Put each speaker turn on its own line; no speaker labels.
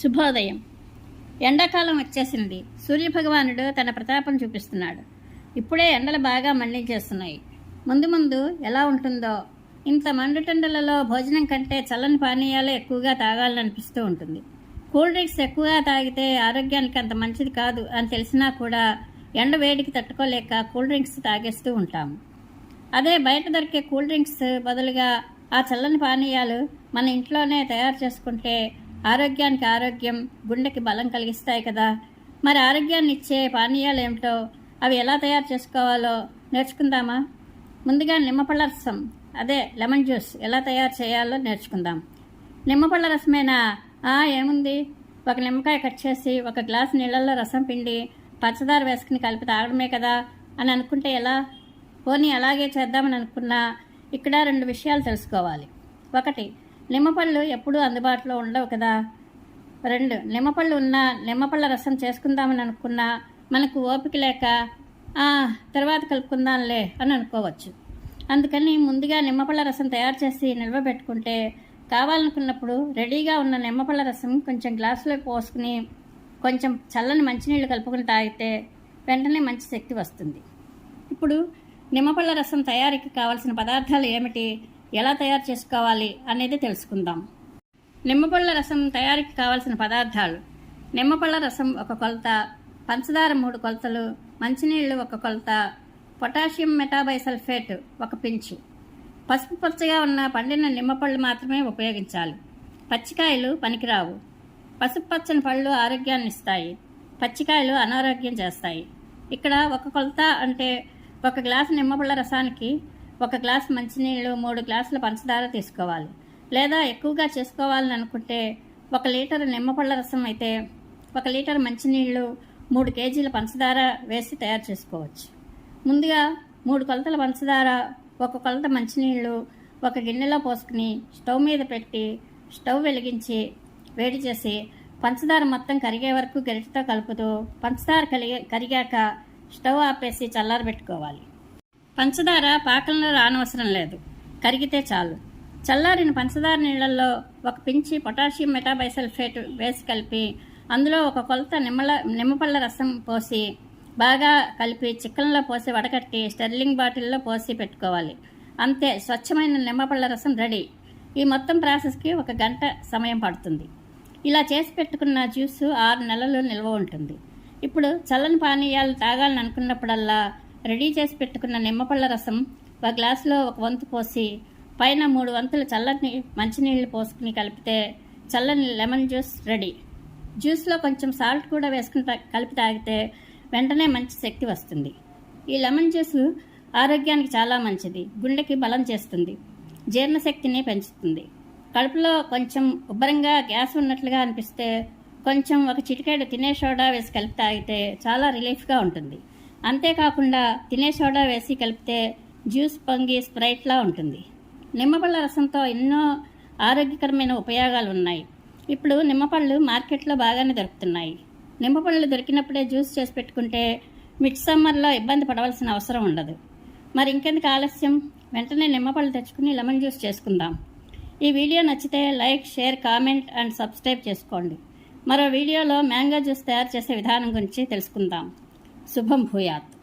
శుభోదయం. ఎండాకాలం వచ్చేసింది. సూర్యభగవానుడు తన ప్రతాపం చూపిస్తున్నాడు. ఇప్పుడే ఎండలు బాగా మండించేస్తున్నాయి. ముందు ముందు ఎలా ఉంటుందో ఇంత మండుటెండలలో భోజనం కంటే చల్లని పానీయాలు ఎక్కువగా తాగాలని అనిపిస్తూ ఉంటుంది. కూల్ డ్రింక్స్ ఎక్కువగా తాగితే ఆరోగ్యానికి అంత మంచిది కాదు అని తెలిసినా కూడా ఎండ వేడికి తట్టుకోలేక కూల్ డ్రింక్స్ తాగేస్తూ ఉంటాము అదే బయట దొరికే కూల్ డ్రింక్స్ బదులుగా ఆ చల్లని పానీయాలు మన ఇంట్లోనే తయారు చేసుకుంటే ఆరోగ్యానికి ఆరోగ్యం గుండెకి బలం కలిగిస్తాయి కదా. మరి ఆరోగ్యాన్ని ఇచ్చే పానీయాలు ఏమిటో అవి ఎలా తయారు చేసుకోవాలో నేర్చుకుందామా? ముందుగా నిమ్మపళ్ళ రసం అదే లెమన్ జ్యూస్ ఎలా తయారు చేయాలో నేర్చుకుందాం. నిమ్మపళ్ళ రసమేనా? ఏముంది? ఒక నిమ్మకాయ కట్ చేసి ఒక గ్లాస్ నీళ్ళల్లో రసం పిండి పంచదార వేసుకుని కలిపి తాగడమే కదా అని అనుకుంటే ఎలా? పోనీ అలాగే చేద్దామని అనుకున్నా ఇక్కడ రెండు విషయాలు తెలుసుకోవాలి. ఒకటి నిమ్మపళ్ళు ఎప్పుడూ అందుబాటులో ఉండవు కదా? రెండు నిమ్మపళ్ళు ఉన్న నిమ్మపళ్ళ రసం చేసుకుందామని అనుకున్నా మనకు ఓపిక లేక తర్వాత కలుపుకుందాంలే అని అనుకోవచ్చు. అందుకని ముందుగా నిమ్మపళ్ళ రసం తయారు చేసి నిల్వ పెట్టుకుంటే కావాలనుకున్నప్పుడు రెడీగా ఉన్న నిమ్మపళ్ళ రసం కొంచెం గ్లాసులో పోసుకుని కొంచెం చల్లని మంచినీళ్ళు కలుపుకుని తాగితే వెంటనే మంచి శక్తి వస్తుంది. ఇప్పుడు నిమ్మపళ్ళ రసం తయారీకి కావాల్సిన పదార్థాలు ఏమిటి? ఎలా తయారు చేసుకోవాలి అనేది తెలుసుకుందాం. నిమ్మపళ్ళ రసం తయారీకి కావాల్సిన పదార్థాలు. నిమ్మపళ్ళ రసం ఒక కొలత పంచదార మూడు కొలతలు మంచినీళ్ళు ఒక కొలత పొటాషియం మెటాబైసల్ఫేట్ ఒక పించు. పసుపు పచ్చగా ఉన్న పండిన నిమ్మపళ్ళు మాత్రమే ఉపయోగించాలి. పచ్చికాయలు పనికిరావు. పసుపు పచ్చని పళ్ళు ఆరోగ్యాన్ని ఇస్తాయి. పచ్చికాయలు అనారోగ్యం చేస్తాయి. ఇక్కడ ఒక కొలత అంటే ఒక గ్లాసు నిమ్మపళ్ళ రసానికి ఒక గ్లాసు మంచినీళ్ళు మూడు గ్లాసుల పంచదార తీసుకోవాలి. లేదా ఎక్కువగా చేసుకోవాలని అనుకుంటే ఒక లీటర్ నిమ్మపళ్ళ రసం అయితే ఒక లీటర్ మంచినీళ్ళు మూడు కేజీల పంచదార వేసి తయారు చేసుకోవచ్చు. ముందుగా మూడు కొలతల పంచదార ఒక కొలత మంచినీళ్ళు ఒక గిన్నెలో పోసుకుని స్టవ్ మీద పెట్టి స్టవ్ వెలిగించి వేడి చేసి పంచదార మొత్తం కరిగే వరకు గరిటతో కలుపుతూ పంచదార కలిగే కరిగాక స్టవ్ ఆపేసి చల్లారబెట్టుకోవాలి. పంచదార పాకంలో రానవసరం లేదు. కరిగితే చాలు. చల్లారిన పంచదార నీళ్ళల్లో ఒక పించి పొటాషియం మెటాబైసల్ఫేట్ వేసి కలిపి అందులో ఒక కొలత నిమ్మల నిమ్మపళ్ళ రసం పోసి బాగా కలిపి చిక్కన్లో పోసి వడకట్టి స్టెర్లింగ్ బాటిల్లో పోసి పెట్టుకోవాలి. అంతే స్వచ్ఛమైన నిమ్మపళ్ళ రసం రెడీ. ఈ మొత్తం ప్రాసెస్కి ఒక గంట సమయం పడుతుంది. ఇలా చేసి పెట్టుకున్న జ్యూస్ ఆరు నెలలు నిల్వ ఉంటుంది. ఇప్పుడు చల్లని పానీయాలు తాగాలని అనుకున్నప్పుడల్లా రెడీ చేసి పెట్టుకున్న నిమ్మపళ్ళ రసం ఒక గ్లాసులో ఒక వంతు పోసి పైన మూడు వంతులు చల్లని మంచినీళ్ళు పోసుకుని కలిపితే చల్లని లెమన్ జ్యూస్ రెడీ. జ్యూస్లో కొంచెం సాల్ట్ కూడా వేసుకుని కలిపి తాగితే వెంటనే మంచి శక్తి వస్తుంది. ఈ లెమన్ జ్యూస్ ఆరోగ్యానికి చాలా మంచిది గుండెకి బలం చేస్తుంది జీర్ణశక్తిని పెంచుతుంది. కడుపులో కొంచెం ఉబ్బరంగా గ్యాస్ ఉన్నట్లుగా అనిపిస్తే కొంచెం ఒక చిటికాయ తినే సోడా వేసి కలిపి తాగితే చాలా రిలీఫ్గా ఉంటుంది. అంతేకాకుండా తినే సోడా వేసి కలిపితే జ్యూస్ పొంగి స్ప్రైట్లా ఉంటుంది. నిమ్మపళ్ళ రసంతో ఎన్నో ఆరోగ్యకరమైన ఉపయోగాలు ఉన్నాయి ఇప్పుడు నిమ్మపళ్ళు మార్కెట్లో బాగానే దొరుకుతున్నాయి. నిమ్మపళ్ళు దొరికినప్పుడే జ్యూస్ చేసి పెట్టుకుంటే మిడ్ సమ్మర్లో ఇబ్బంది పడవలసిన అవసరం ఉండదు. మరి ఇంకెందుకు ఆలస్యం? వెంటనే నిమ్మపళ్ళు తెచ్చుకుని లెమన్ జ్యూస్ చేసుకుందాం. ఈ వీడియో నచ్చితే like share comment and subscribe చేసుకోండి. మరో వీడియోలో మ్యాంగో జ్యూస్ తయారు చేసే విధానం గురించి తెలుసుకుందాం. శుభం భూయాత్.